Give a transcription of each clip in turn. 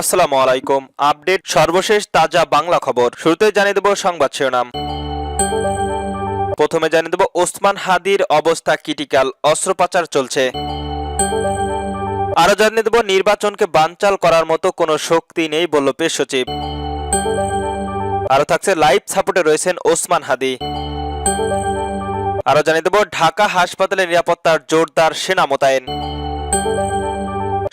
আসসালামু আলাইকুম। আপডেট, সর্বশেষ তাজা বাংলা খবর। শুরুতে জানিয়ে দেব সংবাদ শিরোনাম। প্রথমে জানিয়ে দেব ওসমান হাদির অবস্থা ক্রিটিক্যাল, অস্ত্রোপচার চলছে। আরও জানিয়ে দেব নির্বাচনকে বানচাল করার মতো কোনো শক্তি নেই, বলল পেশ সচিব। আরও থাকছে লাইভ সাপোর্টে রয়েছেন ওসমান হাদি। আরও জানিয়ে দেব ঢাকা হাসপাতালে নিরাপত্তার জোরদার সেনা মোতায়েন।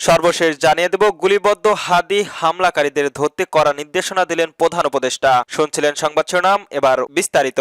সর্বশেষ জানিয়ে দেব, গুলিবদ্ধ হাদি হামলাকারীদের ধরতে করা নির্দেশনা দিলেন প্রধান উপদেষ্টা। শুনছিলেন সংবাদ শিরোনাম, এবার বিস্তারিত।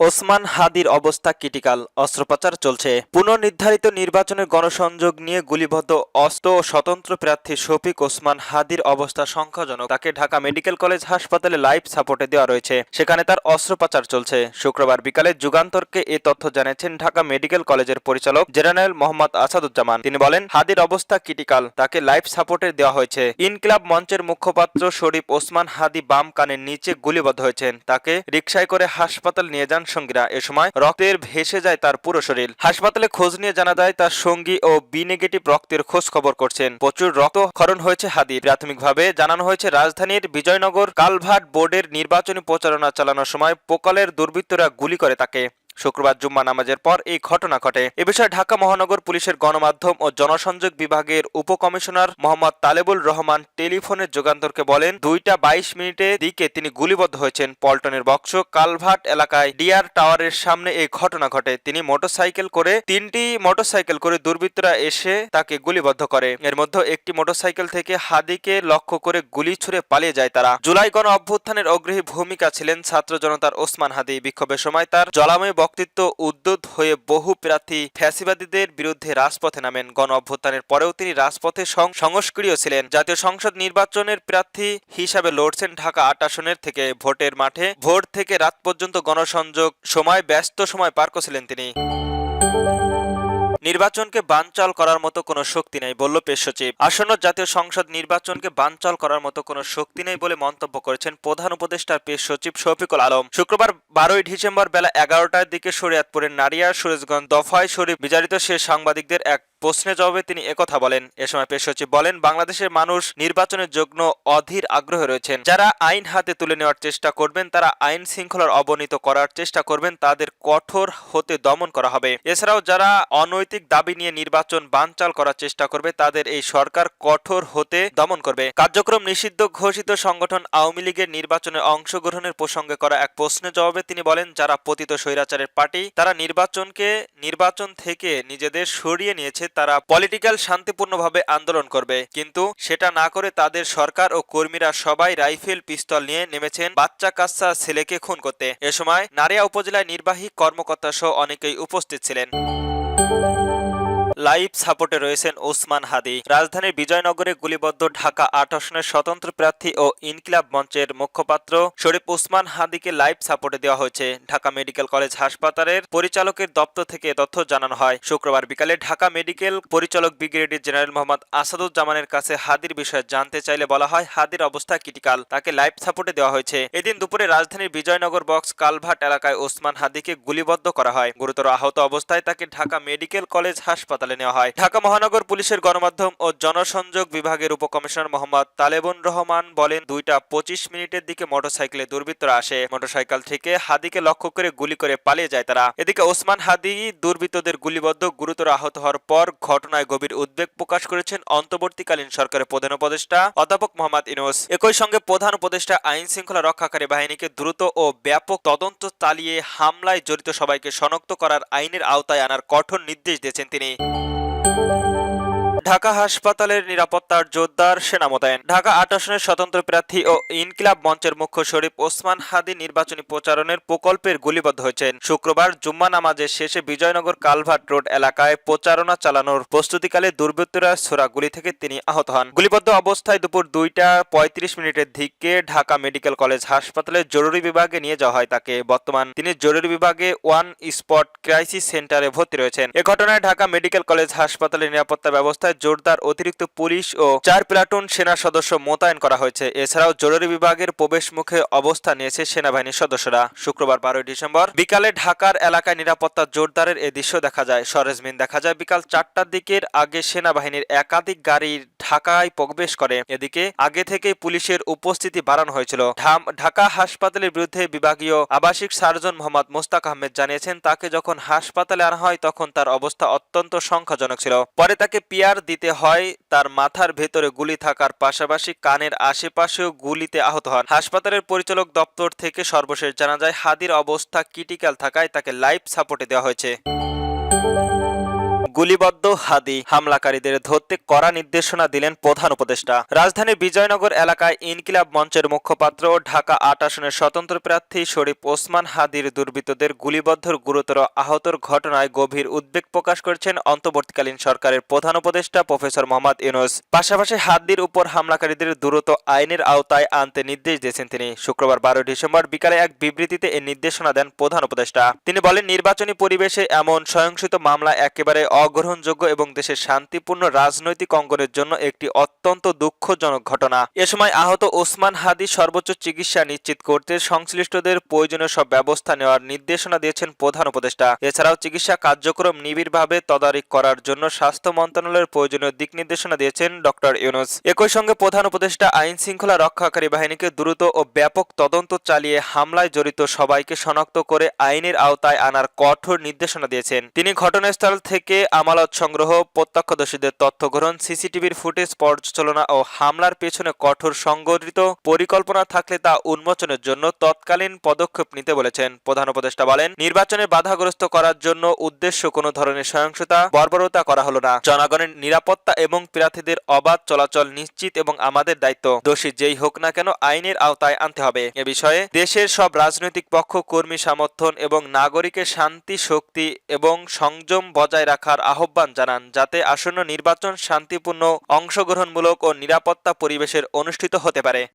ওসমান হাদির অবস্থা ক্রিটিক্যাল। অস্ত্রোপচার চলছে। পুনর্নির্ধারিত নির্বাচনের গণসংযোগ নিয়ে গুলিবদ্ধ অস্ত্র ও স্বতন্ত্র প্রার্থী শফিক ওসমান হাদির অবস্থা সংখ্যাজনক তাকে ঢাকা মেডিকেল কলেজ হাসপাতালে লাইফ সাপোর্টে দেওয়া রয়েছে। সেখানে তার অস্ত্রোপচার চলছে। শুক্রবার বিকালে যুগান্তরকে এ তথ্য জানিয়েছেন ঢাকা মেডিকেল কলেজের পরিচালক জেনারেল মোহাম্মদ আসাদুজ্জামান। তিনি বলেন, হাদির অবস্থা ক্রিটিক্যাল। তাকে লাইফ সাপোর্টে দেওয়া হয়েছে। ইনকিলাব মঞ্চের মুখপাত্র শরীফ ওসমান হাদি বাম কানের নিচে গুলিবদ্ধ হয়েছেন। তাকে রিকশায় করে হাসপাতাল নিয়ে যান সঙ্গীরা এ সময় রক্তের ভেসে যায় তার পুরো শরীর। হাসপাতালে খোঁজ নিয়ে জানা যায়, তার সঙ্গী ও বি নেগেটিভ রক্তের খোঁজ খবর করছেন। প্রচুর রক্তক্ষরণ হয়েছে হাদি প্রাথমিকভাবে জানানো হয়েছে, রাজধানীর বিজয়নগর কালভাট বোর্ডের নির্বাচনী প্রচারণা চালানোর সময় পোকালের দুর্বৃত্তরা গুলি করে তাকে। শুক্রবার জুম্মা নামাজের পর এই ঘটনা ঘটে। এ বিষয়ে ঢাকা মহানগর পুলিশের গণমাধ্যম ও জনসংযোগ বিভাগের উপকমিশনার মোহাম্মদ তালেবুল রহমান টেলিফোনে যুগান্তরকে বলেন, দুইটা বাইশ মিনিটের দিকে তিনি গুলিবদ্ধ হয়েছেন পল্টনের বক্স কালভার্ট এলাকায় ডিয়ার টাওয়ারের সামনে এই ঘটনা ঘটে। তিনি মোটরসাইকেল করে, তিনটি মোটরসাইকেল করে দুর্বৃত্তরা এসে তাকে গুলিবদ্ধ করে। এর মধ্যে একটি মোটরসাইকেল থেকে হাদিকে লক্ষ্য করে গুলি ছুড়ে পালিয়ে যায় তারা। জুলাই গণ অভ্যুত্থানের অগ্রহী ভূমিকা ছিলেন ছাত্র জনতার ওসমান হাদি। বিক্ষোভের সময় তার জলাময় বক্তৃত্ব উদ্যুত হয়ে বহু প্রার্থী ফ্যাসিবাদীদের বিরুদ্ধে রাজপথে নামেন। গণ অভ্যুত্থানের পরেও তিনি রাজপথে সংস্ক্রিয় ছিলেন। জাতীয় সংসদ নির্বাচনের প্রার্থী হিসাবে লড়ছেন ঢাকা আট আসনের থেকে ভোটের মাঠে। ভোট থেকে রাত পর্যন্ত গণসংযোগ, সময় ব্যস্ত সময় পার করছিলেন তিনি। নির্বাচনকে বানচাল করার মতো কোনো শক্তি নেই, বলল পেশ সচিব। আসন্ন জাতীয় সংসদ নির্বাচনকে বানচাল করার মতো কোনো শক্তি নেই বলে মন্তব্য করেছেন প্রধান উপদেষ্টার পেশ সচিব শফিকুল আলম। শুক্রবার বারোই ডিসেম্বর বেলা এগারোটার দিকে শরিয়াতপুরের নারিয়া সুরেশগঞ্জ দফায় শরীফ বিচারিত সে সাংবাদিকদের এক প্রশ্নের জবাবে তিনি একথা বলেন। এ সময় পেশ সচিব বলেন, বাংলাদেশের মানুষ নির্বাচনের জন্য অধীর আগ্রহে রয়েছেন। যারা আইন হাতে তুলে নেওয়ার চেষ্টা করবেন, তারা আইন শৃঙ্খলার অবনীত করার চেষ্টা করবেন, তাদের কঠোর হতে দমন করা হবে। এছাড়াও যারা অনৈতিক দাবি নিয়ে নির্বাচন বানচাল করার চেষ্টা করবে, তাদের এই সরকার কঠোর হতে দমন করবে। কার্যক্রম নিষিদ্ধ ঘোষিত সংগঠন আওয়ামী লীগের নির্বাচনে অংশগ্রহণের প্রসঙ্গে করা এক প্রশ্নের জবাবে তিনি বলেন, যারা পতিত স্বৈরাচারের পার্টি, তারা নির্বাচনকে, নির্বাচন থেকে নিজেদের সরিয়ে নিয়েছে তারা পলিটিক্যাল শান্তিপূর্ণভাবে আন্দোলন করবে। কিন্তু সেটা না করে তাদের সরকার ও কর্মীরা সবাই রাইফেল পিস্তল নিয়ে নেমেছেন বাচ্চা কাচ্চা ছেলেকে খুন করতে। এ সময় নারিয়া উপজেলায় নির্বাহী কর্মকর্তা সহ অনেকেই উপস্থিত ছিলেন। লাইভ সাপোর্টে রয়েছেন ওসমান হাদি। রাজধানীর বিজয়নগরে গুলিবদ্ধ ঢাকা আট আসনের স্বতন্ত্র প্রার্থী ও ইনকিলাব মঞ্চের মুখপাত্র শরীফ ওসমান হাদিকে লাইভ সাপোর্টে দেওয়া হয়েছে। ঢাকা মেডিকেল কলেজ হাসপাতালের পরিচালকের দপ্তর থেকে তথ্য জানানো হয়। শুক্রবার বিকালে ঢাকা মেডিকেল পরিচালক ব্রিগেডিয়ার জেনারেল মোহাম্মদ আসাদুজ্জামানের কাছে হাদির বিষয়ে জানতে চাইলে বলা হয়, হাদির অবস্থা ক্রিটিক্যাল, তাকে লাইভ সাপোর্টে দেওয়া হয়েছে। এদিন দুপুরে রাজধানীর বিজয়নগর বক্স কালভাট এলাকায় ওসমান হাদিকে গুলিবদ্ধ করা হয়। গুরুতর আহত অবস্থায় তাকে ঢাকা মেডিকেল কলেজ হাসপাতালে নেওয়া হয়। ঢাকা মহানগর পুলিশের গণমাধ্যম ও জনসংযোগ বিভাগের উপকমিশনার মোহাম্মদ তালেবুন রহমান বলেন, দুইটা পঁচিশ মিনিটের দিকে মোটরসাইকেলে দুর্বৃত্তরা আসে। মোটরসাইকেল থেকে হাদিকে লক্ষ্য করে গুলি করে পালিয়ে যায় তারা। এদিকে ওসমান হাদি দুর্বৃত্তদের গুলিবদ্ধ গুরুতর আহত হওয়ার পর ঘটনায় গভীর উদ্বেগ প্রকাশ করেছেন অন্তর্বর্তীকালীন সরকারের প্রধান উপদেষ্টা অধ্যাপক মোহাম্মদ ইনোস একই সঙ্গে প্রধান উপদেষ্টা আইন শৃঙ্খলা রক্ষাকারী বাহিনীকে দ্রুত ও ব্যাপক তদন্ত চালিয়ে হামলায় জড়িত সবাইকে শনাক্ত করার আইনের আওতায় আনার কঠোর নির্দেশ দিয়েছেন তিনি। Música ঢাকা হাসপাতালের নিরাপত্তার জোরদার সেনা মোতায়েন। ঢাকা আট আসনের স্বতন্ত্র প্রার্থী ও ইনকিলাব মঞ্চের মুখ্য শরীফ ওসমান হাদি নির্বাচনী প্রচারণের প্রকল্পের গুলিবদ্ধ হয়েছেন। শুক্রবার জুম্মা নামাজের শেষে বিজয়নগর কালভার্ট রোড এলাকায় প্রচারণা চালানোর প্রস্তুতিকালে দুর্বৃত্তরা ছোড়া গুলি থেকে তিনি আহত হন। গুলিবদ্ধ অবস্থায় দুপুর দুইটা পঁয়ত্রিশ মিনিটের দিকে ঢাকা মেডিকেল কলেজ হাসপাতালে জরুরি বিভাগে নিয়ে যাওয়া হয় তাকে। বর্তমান তিনি জরুরি বিভাগে ওয়ান স্পট ক্রাইসিস সেন্টারে ভর্তি রয়েছেন। এ ঘটনায় ঢাকা মেডিকেল কলেজ হাসপাতালের নিরাপত্তা ব্যবস্থায় জোরদার অতিরিক্ত পুলিশ ও চার প্লাটুন সেনা সদস্য মোতায়েন করা হয়েছে। এছাড়াও জরুরি বিভাগের প্রবেশ মুখে অবস্থান নিয়েছে সেনাবাহিনীর সদস্যরা। শুক্রবার বারোই ডিসেম্বর বিকালে ঢাকার এলাকায় নিরাপত্তা জোরদারের এ দৃশ্য দেখা যায়। সরেজমিন দেখা যায়, বিকাল চারটার দিকের আগে সেনাবাহিনীর একাধিক গাড়ি ঢাকায় প্রবেশ করে। এদিকে আগে থেকে পুলিশের উপস্থিতি বাড়ানো হয়েছিল। ঢাকা হাসপাতালের বিরুদ্ধে বিভাগীয় আবাসিক সার্জন মোহাম্মদ মোস্তাক আহমেদ জানিয়েছেন, তাকে যখন হাসপাতালে আনা হয় তখন তার অবস্থা অত্যন্ত সংখ্যাজনক ছিল। পরে তাকে পিয়ার দিতে হয়, তার মাথার ভেতরে গুলি থাকার পাশাপাশি কানের আশেপাশেও গুলিতে আহত হন। হাসপাতালের পরিচালক দপ্তর থেকে সর্বশেষ জানা যায়, হাদির অবস্থা ক্রিটিক্যাল থাকায় তাকে লাইফ সাপোর্টে দেওয়া হয়েছে। গুলিবদ্ধ হাদি হামলাকারীদের ধরতে কড়া নির্দেশনা দিলেন প্রধান উপদেষ্টা। রাজধানীর বিজয়নগর এলাকায় ইনকিলাব মঞ্চের মুখপাত্র ঢাকা আট আসনের স্বতন্ত্র প্রার্থী শরীফ ওসমান হাদির দুর্বৃত্তদের গুলিবদ্ধর গুরুতর আহতর ঘটনায় গভীর উদ্বেগ প্রকাশ করেছেন অন্তর্বর্তীকালীন সরকারের প্রধান উপদেষ্টা প্রফেসর মোহাম্মদ ইউনুস। পাশাপাশি হাদির উপর হামলাকারীদের দ্রুত আইনের আওতায় আনতে নির্দেশ দিয়েছেন তিনি। শুক্রবার বারো ডিসেম্বর বিকালে এক বিবৃতিতে এই নির্দেশনা দেন প্রধান উপদেষ্টা। তিনি বলেন, নির্বাচনী পরিবেশে এমন স্বয়ংসিত মামলা একেবারে অগ্রহণযোগ্য এবং দেশের শান্তিপূর্ণ রাজনৈতিক অঙ্গনের জন্য একটি অত্যন্ত দুঃখজনক ঘটনা। এ সময় আহত ওসমান হাদি সর্বোচ্চ চিকিৎসা নিশ্চিত করতে সংশ্লিষ্টদের প্রয়োজনীয় সব ব্যবস্থা নেওয়ার নির্দেশনা দিয়েছেন প্রধান উপদেষ্টা। এছাড়াও চিকিৎসা কার্যক্রম নিবিড়ভাবে তদারকি করার জন্য স্বাস্থ্য মন্ত্রণালয়ের প্রয়োজনীয় দিক নির্দেশনা দিয়েছেন ডক্টর ইউনুস। একই সঙ্গে প্রধান উপদেষ্টা আইন শৃঙ্খলা রক্ষাকারী বাহিনীকে দ্রুত ও ব্যাপক তদন্ত চালিয়ে হামলায় জড়িত সবাইকে শনাক্ত করে আইনের আওতায় আনার কঠোর নির্দেশনা দিয়েছেন। তিনি ঘটনাস্থল থেকে আমালত সংগ্রহ, প্রত্যক্ষদর্শীদের তথ্য গ্রহণ, সিসিটিভির ফুটেজ, পর্যালোচনা ও হামলার পেছনে কঠোর সংগঠিত পরিকল্পনা থাকলে তা উন্মোচনের জন্য তৎকালীন পদক্ষেপ নিতে বলেছেন। প্রধান উপদেষ্টা বলেন, নির্বাচনে বাধাগ্রস্ত করার জন্য উদ্দেশ্য কোনো ধরনের সহিংসতা বর্বরতা করা হলো না। জনগণের নিরাপত্তা এবং প্রার্থীদের অবাধ চলাচল নিশ্চিত এবং আমাদের দায়িত্ব। দোষী যেই হোক না কেন আইনের আওতায় আনতে হবে। এ বিষয়ে দেশের সব রাজনৈতিক পক্ষ কর্মী সমর্থন এবং নাগরিকের শান্তি, শক্তি এবং সংযম বজায় রাখার আহ্বান জানান যাতে আসন্ন নির্বাচন শান্তিপূর্ণ অংশগ্রহণমূলক ও নিরাপত্তা পরিবেশের অনুষ্ঠিত হতে পারে।